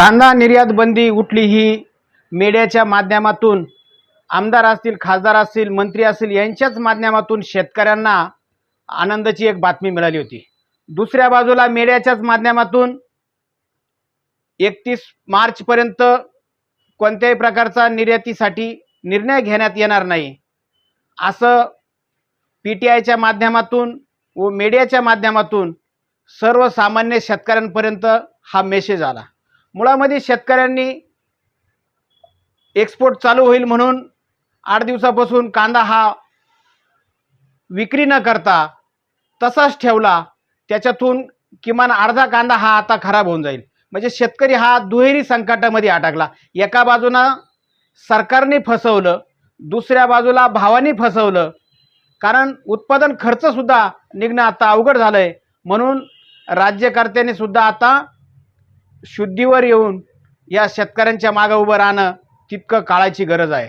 कांदा निर्यात बंदी उठली ही मीडियाच्या माध्यमातून आमदार असतील खासदार असतील मंत्री असतील यांच्याच माध्यमातून शेतकऱ्यांना आनंदाची एक बातमी मिळाली होती. दुसऱ्या बाजूला मीडियाच्याच माध्यमातून एकतीस मार्चपर्यंत कोणत्याही प्रकारचा निर्यातीसाठी निर्णय घेण्यात येणार नाही. असं पी टी आयच्या माध्यमातून व मीडियाच्या माध्यमातून सर्वसामान्य शेतकऱ्यांपर्यंत हा मेसेज आला. मुळामध्ये शेतकऱ्यांनी एक्सपोर्ट चालू होईल म्हणून आठ दिवसापासून कांदा हा विक्री न करता तसाच ठेवला त्याच्यातून किमान अर्धा कांदा हा आता खराब होऊन जाईल. म्हणजे शेतकरी हा दुहेरी संकटामध्ये अटकला एका बाजूनं सरकारने फसवलं दुसऱ्या बाजूला भावानी फसवलं कारण उत्पादन खर्चसुद्धा निघणं आता अवघड झालं आहे म्हणून राज्यकर्त्यांनी सुद्धा आता शुद्धीवर येऊन या शेतकऱ्यांच्या मागं उभं राहणं तितकं काळाची गरज आहे.